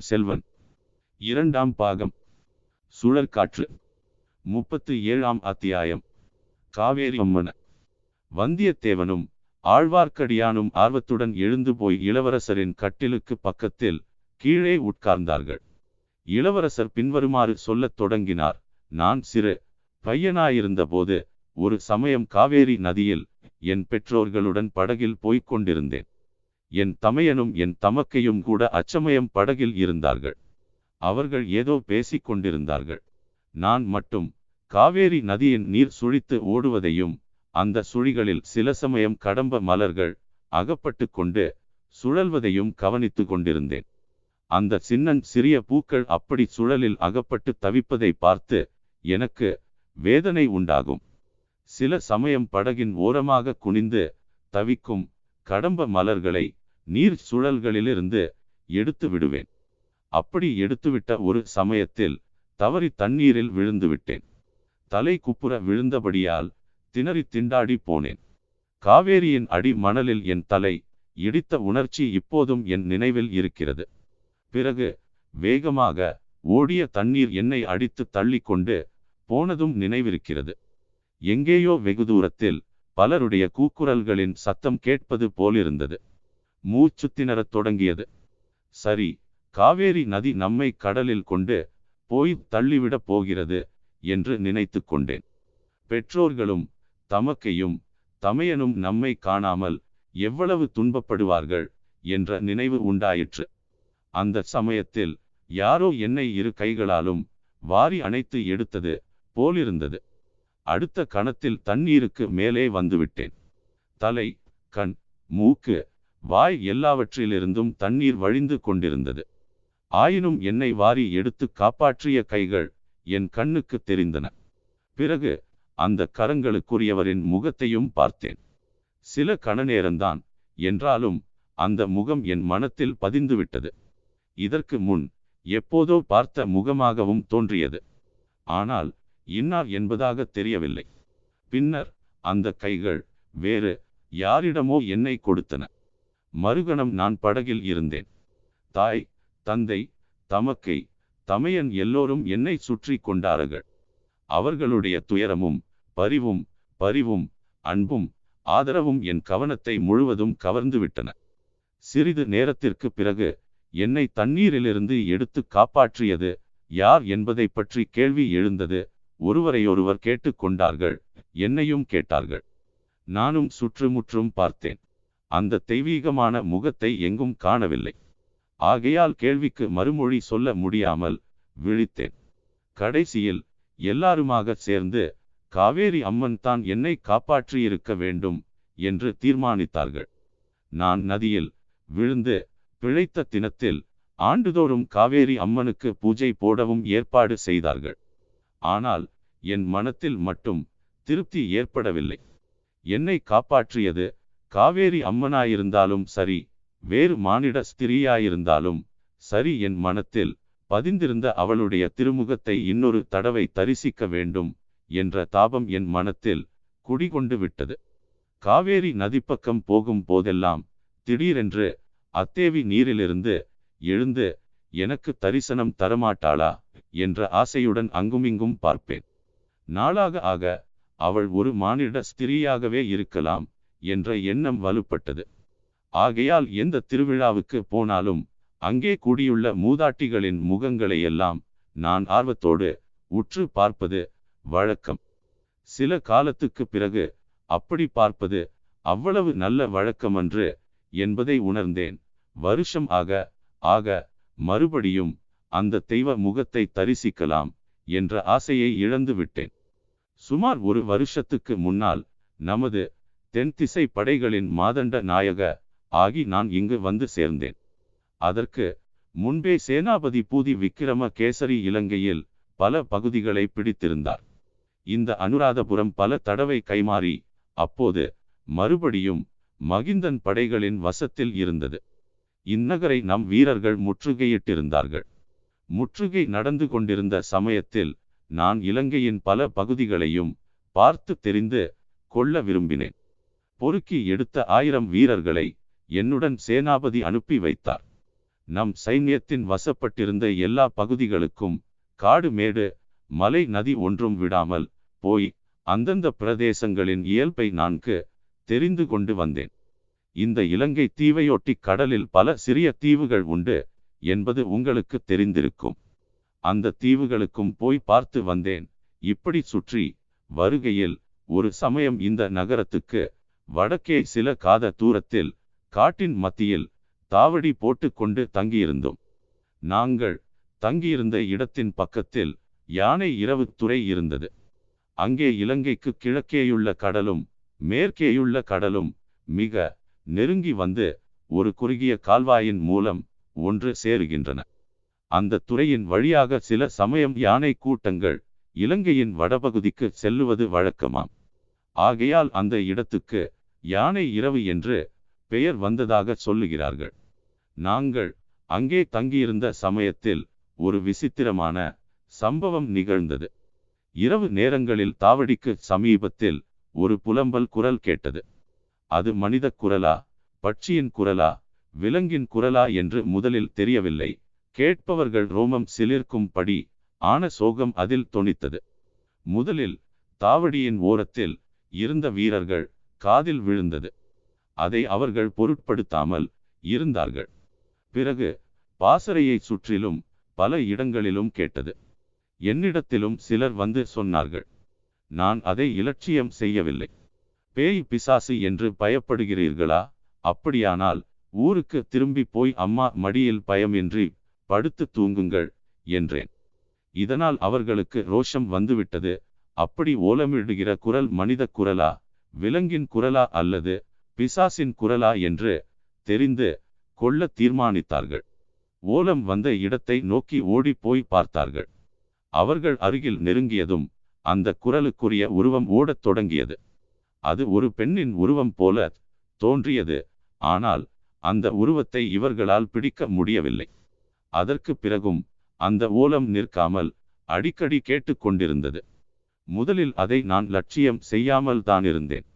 பொன்னியின் செல்வன். இரண்டாம் பாகம். சுழற்காற்று. முப்பத்து ஏழாம் அத்தியாயம். காவேரி அம்மன. வந்தியத்தேவனும் ஆழ்வார்க்கடியானும் ஆர்வத்துடன் எழுந்து போய் இளவரசரின் கட்டிலுக்கு பக்கத்தில் கீழே உட்கார்ந்தார்கள். இளவரசர் பின்வருமாறு சொல்லத் தொடங்கினார். நான் சிறு. பையனாயிருந்தபோது ஒரு சமயம் காவேரி நதியில் என் பெற்றோர்களுடன் படகில் போய்க் கொண்டிருந்தேன். என் தமையனும் என் தமக்கையும் கூட அச்சமயம் படகில் இருந்தார்கள். அவர்கள் ஏதோ பேசிக் கொண்டிருந்தார்கள். நான் மட்டும் காவேரி நதியின் நீர் சுழித்து ஓடுவதையும் அந்த சுழிகளில் சில சமயம் கடம்ப மலர்கள் அகப்பட்டு கொண்டு சுழல்வதையும் கவனித்து கொண்டிருந்தேன். அந்த சின்னன் சிறிய பூக்கள் அப்படி சுழலில் அகப்பட்டு தவிப்பதை பார்த்து எனக்கு வேதனை உண்டாகும். சில சமயம் படகின் ஓரமாக குனிந்து தவிக்கும் கடம்ப மலர்களை நீர் சுழல்களிலிருந்து எடுத்து விடுவேன். அப்படி எடுத்துவிட்ட ஒரு சமயத்தில் தவறி தண்ணீரில் விழுந்து விட்டேன் தலை குப்புற விழுந்தபடியால் திணறி திண்டாடி போனேன். காவேரியின் அடி மணலில் என் தலை இடித்த உணர்ச்சி இப்போதும் என் நினைவில் இருக்கிறது. பிறகு வேகமாக ஓடிய தண்ணீர் என்னை அடித்து தள்ளிக்கொண்டு போனதும் நினைவிருக்கிறது. எங்கேயோ வெகு தூரத்தில் பலருடைய கூக்குரல்களின் சத்தம் கேட்பது போலிருந்தது. மூச்சு திணறத் தொடங்கியது. சரி காவேரி நதி நம்மை கடலில் கொண்டு போய் தள்ளிவிடப் போகிறது என்று நினைத்து கொண்டேன். பெற்றோர்களும் தமக்கையும் தமையனும் நம்மை காணாமல் எவ்வளவு துன்பப்படுவார்கள் என்ற நினைவு உண்டாயிற்று. அந்த சமயத்தில் யாரோ என்னை இரு கைகளாலும் வாரி அணைத்து எடுத்தது போலிருந்தது. அடுத்த கணத்தில் தண்ணீருக்கு மேலே வந்துவிட்டேன். தலை கண் மூக்கு வாய் எல்லாவற்றிலிருந்தும் தண்ணீர் வழிந்து கொண்டிருந்தது. ஆயினும் என்னை வாரி எடுத்து காப்பாற்றிய கைகள் என் கண்ணுக்கு தெரிந்தன. பிறகு அந்த கரங்களுக்குரியவரின் முகத்தையும் பார்த்தேன். சில கணநேரம்தான் என்றாலும் அந்த முகம் என் மனத்தில் பதிந்துவிட்டது. இதற்கு முன் எப்போதோ பார்த்த முகமாகவும் தோன்றியது. ஆனால் இன்னார் என்பதாக தெரியவில்லை. பின்னர் அந்த கைகள் வேறு யாரிடமோ என்னை கொடுத்தன. மறுகணம் நான் படகில் இருந்தேன். தாய் தந்தை தமக்கை தமையன் எல்லோரும் என்னை சுற்றி கொண்டார்கள். அவர்களுடைய துயரமும் பரிவும் பரிவும் அன்பும் ஆதரவும் என் கவனத்தை முழுவதும் கவர்ந்துவிட்டன. சிறிது நேரத்திற்கு பிறகு என்னை தண்ணீரிலிருந்து எடுத்து காப்பாற்றியது யார் என்பதை பற்றி கேள்வி எழுந்தது ஒருவரையொருவர் கேட்டுக்கொண்டார்கள் என்னையும் கேட்டார்கள். நானும் சுற்றுமுற்றும் பார்த்தேன். அந்த தெய்வீகமான முகத்தை எங்கும் காணவில்லை. ஆகையால் கேள்விக்கு மறுமொழி சொல்ல முடியாமல் விழித்தேன். கடைசியில் எல்லாருமாக சேர்ந்து காவேரி அம்மன் தான் என்னை காப்பாற்றியிருக்க வேண்டும் என்று தீர்மானித்தார்கள். நான் நதியில் விழுந்து பிழைத்த தினத்தில் ஆண்டுதோறும் காவேரி அம்மனுக்கு பூஜை போடவும் ஏற்பாடு செய்தார்கள். ஆனால் என் மனத்தில் மட்டும் திருப்தி ஏற்படவில்லை. என்னை காப்பாற்றியது காவேரி அம்மனாயிருந்தாலும் சரி வேறு மானிட ஸ்திரீயாயிருந்தாலும் சரி என் மனத்தில் பதிந்திருந்த அவளுடைய திருமுகத்தை இன்னொரு தடவை தரிசிக்க வேண்டும் என்ற தாபம் என் மனத்தில் குடிகொண்டு விட்டது. காவேரி நதிப்பக்கம் போகும் போதெல்லாம் திடீரென்று அத்தேவி நீரிலிருந்து எழுந்து எனக்கு தரிசனம் தரமாட்டாளா? என்ற ஆசையுடன் அங்குமிங்கும் பார்ப்பேன். நாளாக ஆக அவள் ஒரு மானிட ஸ்திரீயாகவே இருக்கலாம் என்ற எண்ணம் வலுப்பட்டது. ஆகையால் எந்த திருவிழாவுக்கு போனாலும் அங்கே கூடியுள்ள மூதாட்டிகளின் முகங்களையெல்லாம் நான் ஆர்வத்தோடு உற்று பார்ப்பது வழக்கம். சில காலத்துக்கு பிறகு அப்படி பார்ப்பது அவ்வளவு நல்ல வழக்கமன்று என்பதை உணர்ந்தேன். வருஷம் ஆக ஆக மறுபடியும் அந்த தெய்வ முகத்தை தரிசிக்கலாம் என்ற ஆசையை இழந்து விட்டேன் சுமார் ஒரு வருஷத்துக்கு முன்னால் நமது தென்திசை படைகளின் மாதண்ட நாயக ஆகி நான் இங்கு வந்து சேர்ந்தேன். அதற்கு முன்பே சேனாபதி பூதி விக்கிரம கேசரி இலங்கையில் பல பகுதிகளை பிடித்திருந்தார். இந்த அனுராதபுரம் பல தடவை கைமாறி அப்போது மறுபடியும் மகிந்தன் படைகளின் வசத்தில் இருந்தது. இந்நகரை நம் வீரர்கள் முற்றுகையிட்டிருந்தார்கள். முற்றுகை நடந்து கொண்டிருந்த சமயத்தில் நான் இலங்கையின் பல பகுதிகளையும் பார்த்து தெரிந்து கொள்ள விரும்பினேன். பொறுக்கி எடுத்த ஆயிரம் வீரர்களை என்னுடன் சேனாபதி அனுப்பி வைத்தார். நம் சைன்யத்தின் வசப்பட்டிருந்த எல்லா பகுதிகளுக்கும் காடு மேடு மலை நதி ஒன்றும் விடாமல் போய் அந்தந்த பிரதேசங்களின் இயல்பை நான்கு தெரிந்து கொண்டு வந்தேன். இந்த இலங்கை தீவையொட்டி கடலில் பல சிறிய தீவுகள் உண்டு என்பது உங்களுக்கு தெரிந்திருக்கும். அந்த தீவுகளுக்கும் போய் பார்த்து வந்தேன். இப்படி சுற்றி வருகையில் ஒரு சமயம் இந்த நகரத்துக்கு வடக்கே சில காத தூரத்தில் காட்டின் மத்தியில் தாவடி போட்டுக்கொண்டு தங்கியிருந்தோம். நாங்கள் தங்கியிருந்த இடத்தின் பக்கத்தில் யானை இரவு துறை இருந்தது. அங்கே இலங்கைக்கு கிழக்கேயுள்ள கடலும் மேற்கேயுள்ள கடலும் மிக நெருங்கி வந்து ஒரு குறுகிய கால்வாயின் மூலம் ஒன்று சேருகின்றன. அந்த துறையின் வழியாக சில சமயம் யானை கூட்டங்கள் இலங்கையின் வடபகுதிக்கு செல்லுவது வழக்கமாம். ஆகையால் அந்த இடத்துக்கு யானை இரவு என்று பெயர் வந்ததாக சொல்லுகிறார்கள். நாங்கள் அங்கே தங்கியிருந்த சமயத்தில் ஒரு விசித்திரமான சம்பவம் நிகழ்ந்தது. இரவு நேரங்களில் தாவடிக்கு சமீபத்தில் ஒரு புலம்பல் குரல் கேட்டது. அது மனித குரலா பட்சியின் குரலா விலங்கின் குரலா என்று முதலில் தெரியவில்லை. கேட்பவர்கள் ரோமம் சிலிர்க்கும்படி ஆன சோகம் அதில் தொனித்தது. முதலில் தாவடியின் ஓரத்தில் இருந்த வீரர்கள் காதில் விழுந்தது. அதை அவர்கள் பொருட்படுத்தாமல் இருந்தார்கள். பிறகு பாசறையை சுற்றிலும் பல இடங்களிலும் கேட்டது. என்னிடத்திலும் சிலர் வந்து சொன்னார்கள் நான் அதை இலட்சியம் செய்யவில்லை. பேய் பிசாசு என்று பயப்படுகிறீர்களா? அப்படியானால் ஊருக்கு திரும்பி போய் அம்மா மடியில் பயமின்றி படுத்து தூங்குங்கள் என்றேன். இதனால் அவர்களுக்கு ரோஷம் வந்துவிட்டது. அப்படி ஓலமிடுகிற குரல் மனித குரலா? விலங்கின் குரலா அல்லது பிசாசின் குரலா என்று தெரிந்து கொள்ள தீர்மானித்தார்கள். ஓலம் வந்த இடத்தை நோக்கி ஓடி போய் பார்த்தார்கள். அவர்கள் அருகில் நெருங்கியதும் அந்த குரலுக்குரிய உருவம் ஓடத் தொடங்கியது. அது ஒரு பெண்ணின் உருவம் போல தோன்றியது. ஆனால் அந்த உருவத்தை இவர்களால் பிடிக்க முடியவில்லை. அதற்கு பிறகும் அந்த ஓலம் நிற்காமல் அடிக்கடி கேட்டுக்கொண்டிருந்தது முதலில் அதை நான் லட்சியம் செய்யாமல் தான் இருந்தேன்.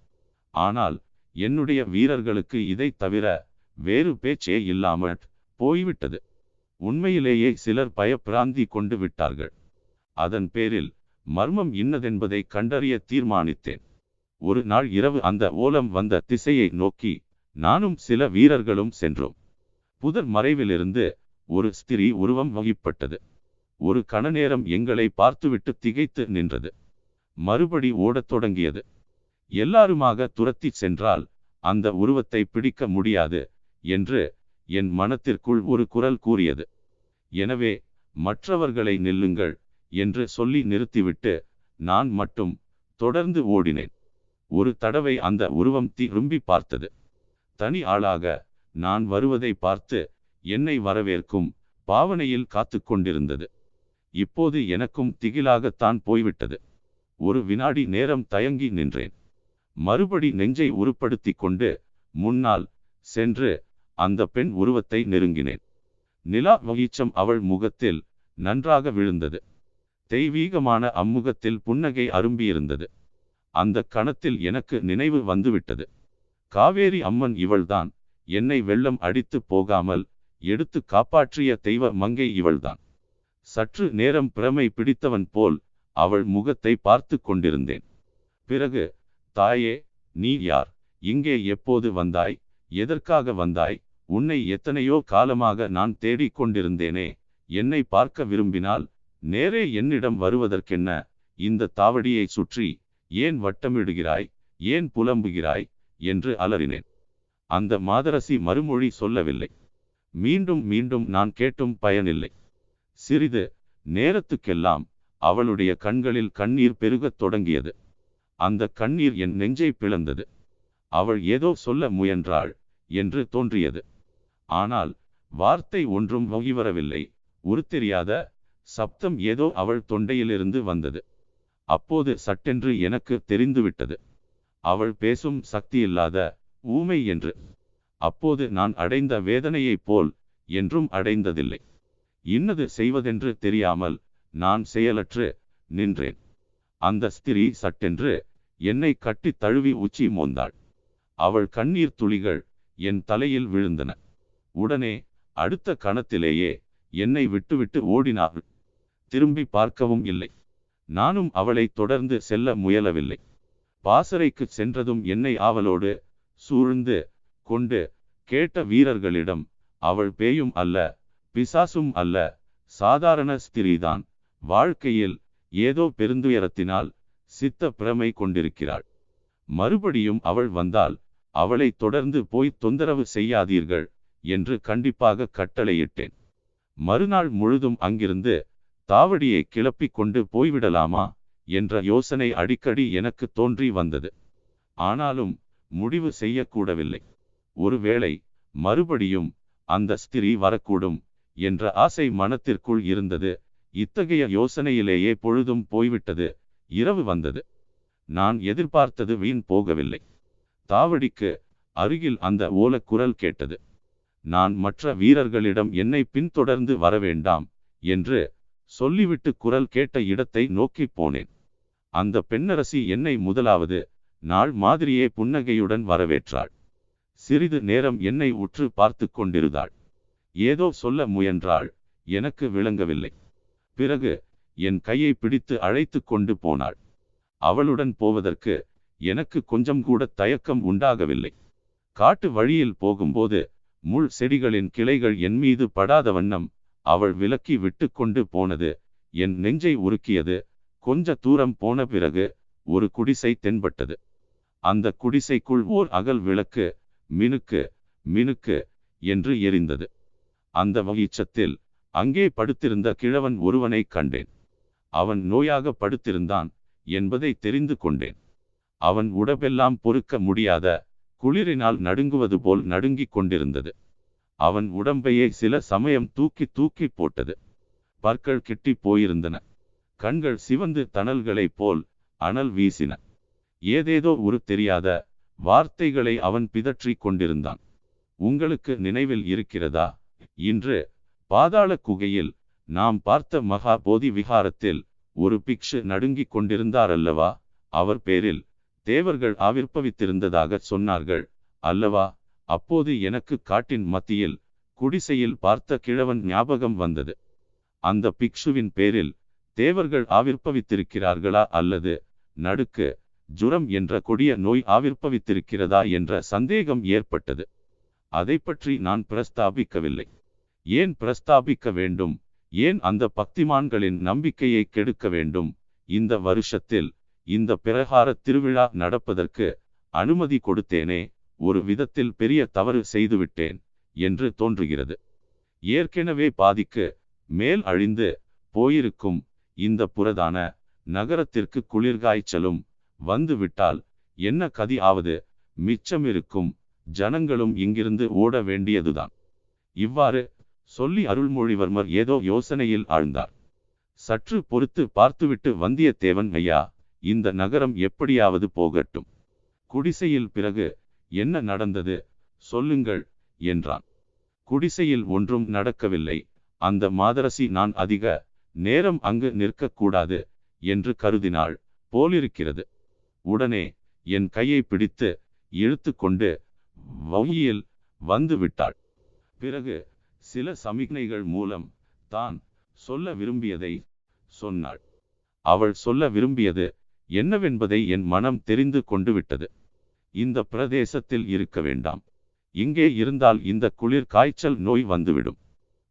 ஆனால் என்னுடைய வீரர்களுக்கு இதை தவிர வேறு பேச்சே இல்லாமல் போய்விட்டது. உண்மையிலேயே சிலர் பயப்பிராந்தி கொண்டு விட்டார்கள். அதன் பேரில் மர்மம் இன்னதென்பதை கண்டறிய தீர்மானித்தேன். ஒரு நாள் இரவு அந்த ஓலம் வந்த திசையை நோக்கி நானும் சில வீரர்களும் சென்றோம். புதர் மறைவிலிருந்து ஒரு ஸ்திரீ உருவம் வகிப்பட்டது. ஒரு கணநேரம் எங்களை பார்த்துவிட்டு திகைத்து நின்றது. மறுபடி ஓடத் தொடங்கியது. எல்லாருமாக துரத்தி சென்றால் அந்த உருவத்தை பிடிக்க முடியாது என்று என் மனத்திற்குள் ஒரு குரல் கூறியது. எனவே மற்றவர்களை நில்லுங்கள் என்று சொல்லி நிறுத்திவிட்டு நான் மட்டும் தொடர்ந்து ஓடினேன். ஒரு தடவை அந்த உருவம் திரும்பி பார்த்தது. தனி ஆளாக நான் வருவதை பார்த்து என்னை வரவேற்கும் பாவனையில் காத்து கொண்டிருந்தது. இப்போது எனக்கும் திகிலாகத்தான் போய்விட்டது. ஒரு வினாடி நேரம் தயங்கி நின்றேன். மறுபடி நெஞ்சை உருப்படுத்தி கொண்டு முன்னால் சென்று அந்த பெண் உருவத்தை நெருங்கினேன். நிலா வகிச்சம் அவள் முகத்தில் நன்றாக விழுந்தது. தெய்வீகமான அம்முகத்தில் புன்னகை அரும்பியிருந்தது. அந்த கணத்தில் எனக்கு நினைவு வந்துவிட்டது. காவேரி அம்மன் இவள்தான். என்னை வெள்ளம் அடித்து போகாமல் எடுத்து காப்பாற்றிய தெய்வ மங்கை இவள்தான். சற்று நேரம் பிரமை பிடித்தவன் போல் அவள் முகத்தை பார்த்து கொண்டிருந்தேன். பிறகு தாயே நீ யார்? இங்கே எப்போது வந்தாய்? எதற்காக வந்தாய்? உன்னை எத்தனையோ காலமாக நான் தேடிக் கொண்டிருந்தேனே. என்னை பார்க்க விரும்பினால் நேரே என்னிடம் வருவதற்கென்ன? இந்த தாவடியை சுற்றி ஏன் வட்டமிடுகிறாய்? ஏன் புலம்புகிறாய்? என்று அலறினேன். அந்த மாதரசி மறுமொழி சொல்லவில்லை. மீண்டும் மீண்டும் நான் கேட்டும் பயனில்லை. சிறிது நேரத்துக்கெல்லாம் அவளுடைய கண்களில் கண்ணீர் பெருகத் தொடங்கியது. அந்த கண்ணீர் என் நெஞ்சை பிளந்தது. அவள் ஏதோ சொல்ல முயன்றாள் என்று தோன்றியது. ஆனால் வார்த்தை ஒன்றும் வரவில்லை உருத்தெரியாத சப்தம் ஏதோ அவள் தொண்டையிலிருந்து வந்தது. அப்போது சட்டென்று எனக்கு தெரிந்துவிட்டது. அவள் பேசும் சக்தியில்லாத ஊமை என்று. அப்போது நான் அடைந்த வேதனையைப் போல் என்றும் அடைந்ததில்லை. இன்னது செய்வதென்று தெரியாமல் நான் செயலற்று நின்றேன். அந்த ஸ்திரீ சட்டென்று என்னை கட்டி தழுவி உச்சி மோந்தாள். அவள் கண்ணீர் துளிகள் என் தலையில் விழுந்தன. உடனே அடுத்த கணத்திலேயே என்னை விட்டுவிட்டு ஓடினாள். திரும்பி பார்க்கவும் இல்லை. நானும் அவளை தொடர்ந்து செல்ல முயலவில்லை. பாசறைக்கு சென்றதும் என்னை ஆவலோடு சூழ்ந்து கொண்டு கேட்ட வீரர்களிடம் அவள் பேயும் அல்ல பிசாசும் அல்ல சாதாரண ஸ்திரீதான். வாழ்க்கையில் ஏதோ பெருந்துயரத்தினால் சித்த பிரமை கொண்டிருக்கிறாள். மறுபடியும் அவள் வந்தால் அவளை தொடர்ந்து போய் தொந்தரவு செய்யாதீர்கள் என்று கண்டிப்பாக கட்டளையிட்டேன். மறுநாள் முழுதும் அங்கிருந்து தாவடியை கிளப்பிக் கொண்டு போய்விடலாமா? என்ற யோசனை அடிக்கடி எனக்கு தோன்றி வந்தது. ஆனாலும் முடிவு செய்யக்கூடவில்லை. ஒருவேளை மறுபடியும் அந்த ஸ்திரீ வரக்கூடும் என்ற ஆசை மனத்திற்குள் இருந்தது. இத்தகைய யோசனையிலேயே பொழுதும் போய்விட்டது. இரவு வந்தது. நான் எதிர்பார்த்தது வீண் போகவில்லை. தாவடிக்கு அருகில் அந்த ஓலக்குரல் கேட்டது. நான் மற்ற வீரர்களிடம் என்னை பின்தொடர்ந்து வரவேண்டாம் என்று சொல்லிவிட்டு குரல் கேட்ட இடத்தை நோக்கி போனேன். அந்த பெண்ணரசி என்னை முதலாவது நாள் மாதிரியே புன்னகையுடன் வரவேற்றாள். சிறிது நேரம் என்னை உற்று பார்த்து கொண்டிருந்தாள். ஏதோ சொல்ல முயன்றாள். எனக்கு விளங்கவில்லை. பிறகு என் கையை பிடித்து அழைத்து கொண்டு போனாள். அவளுடன் போவதற்கு எனக்கு கொஞ்சம் கூட தயக்கம் உண்டாகவில்லை. காட்டு வழியில் போகும்போது முள் செடிகளின் கிளைகள் என் மீது படாத வண்ணம் அவள் விலக்கி விட்டு கொண்டு போனது என் நெஞ்சை உருக்கியது. கொஞ்ச தூரம் போன பிறகு ஒரு குடிசை தென்பட்டது. அந்த குடிசைக்குள் ஓர் அகல் விளக்கு மினுக்கு மினுக்கு என்று எரிந்தது. அந்த வகிச்சத்தில் அங்கே படுத்திருந்த கிழவன் ஒருவனை கண்டேன். அவன் நோயாக படுத்திருந்தான் என்பதை தெரிந்து கொண்டேன். அவன் உடம்பெல்லாம் பொறுக்க முடியாத குளிரினால் நடுங்குவது போல் நடுங்கிக் கொண்டிருந்தது. அவன் உடம்பையே சில சமயம் தூக்கி தூக்கி போட்டது. பற்கள் கிட்டி போயிருந்தன. கண்கள் சிவந்து தணல்களைப் போல் அனல் வீசின. ஏதேதோ ஒரு தெரியாத வார்த்தைகளை அவன் பிதற்றிக் கொண்டிருந்தான். உங்களுக்கு நினைவில் இருக்கிறதா? இன்று பாதாள குகையில் நாம் பார்த்த மகா போதி விகாரத்தில் ஒரு பிக்ஷு நடுங்கிக் கொண்டிருந்தாரல்லவா? அவர் பேரில் தேவர்கள் ஆவிர்ப்பவித்திருந்ததாக சொன்னார்கள் அல்லவா அப்போது எனக்கு காட்டின் மத்தியில் குடிசையில் பார்த்த கிழவன் ஞாபகம் வந்தது. அந்த பிக்ஷுவின் பேரில் தேவர்கள் ஆவிர்ப்பவித்திருக்கிறார்களா? அல்லது நடுக்கு ஜுரம் என்ற கொடிய நோய் ஆவிர்ப்பவித்திருக்கிறதா? என்ற சந்தேகம் ஏற்பட்டது. அதை பற்றி நான் பிரஸ்தாபிக்கவில்லை. ஏன் பிரஸ்தாபிக்க வேண்டும்? ஏன் அந்த பக்திமான்களின் நம்பிக்கையை கெடுக்க வேண்டும்? இந்த வருஷத்தில் இந்த பிரகார திருவிழா நடப்பதற்கு அனுமதி கொடுத்தேனே ஒரு விதத்தில் பெரிய தவறு செய்துவிட்டேன் என்று தோன்றுகிறது. ஏற்கனவே பாதிக்கு மேல் அழிந்து போயிருக்கும் இந்த புரதான நகரத்திற்கு குளிர்காய்ச்சலும் வந்துவிட்டால் என்ன கதி ஆவது? மிச்சமிருக்கும் ஜனங்களும் இங்கிருந்து ஓட வேண்டியதுதான். இவ்வாறு சொல்லி அருள்மொழிவர்மர் ஏதோ யோசனையில் ஆழ்ந்தார். சற்று பொறுத்து பார்த்துவிட்டு வந்தியத்தேவன் ஐயா இந்த நகரம் எப்படியாவது போகட்டும். குடிசையில் பிறகு என்ன நடந்தது? சொல்லுங்கள் என்றான். குடிசையில் ஒன்றும் நடக்கவில்லை. அந்த மாதரசி நான் அதிக நேரம் அங்கு நிற்கக்கூடாது என்று கருதினாள். போலிருக்கிறது. உடனே என் கையை பிடித்து இழுத்து கொண்டு வங்கியில் வந்து விட்டாள். பிறகு சில சமிக்ஞைகள் மூலம் தான் சொல்ல விரும்பியதை சொன்னாள். அவள் சொல்ல விரும்பியது என்னவென்பதை என் மனம் தெரிந்து கொண்டு விட்டது. இந்த பிரதேசத்தில் இருக்க வேண்டாம். இங்கே இருந்தால் இந்த குளிர் காய்ச்சல் நோய் வந்துவிடும்.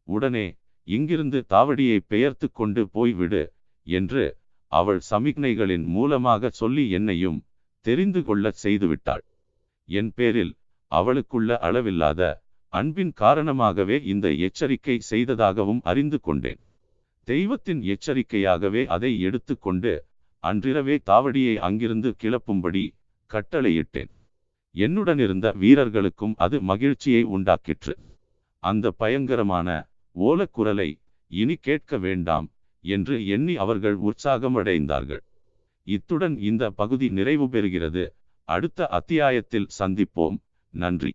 உடனே இங்கிருந்து தாவடியை பெயர்த்து கொண்டு போய்விடு என்று அவள் சமிக்ஞைகளின் மூலமாக சொல்லி என்னையும் தெரிந்து கொள்ளச் செய்துவிட்டாள் என் பேரில் அவளுக்குள்ள அளவில்லாத அன்பின் காரணமாகவே இந்த எச்சரிக்கை செய்ததாகவும் அறிந்து கொண்டேன். தெய்வத்தின் எச்சரிக்கையாகவே அதை எடுத்துக்கொண்டு அன்றிரவே தாவடியை அங்கிருந்து கிளப்பும்படி கட்டளையிட்டேன். என்னுடன் இருந்த வீரர்களுக்கும் அது மகிழ்ச்சியை உண்டாக்கிற்று. அந்த பயங்கரமான ஓலக்குரலை இனி கேட்க வேண்டாம் என்று எண்ணி அவர்கள் உற்சாகமடைந்தார்கள். இத்துடன் இந்த பகுதி நிறைவு பெறுகிறது அடுத்த அத்தியாயத்தில் சந்திப்போம். நன்றி.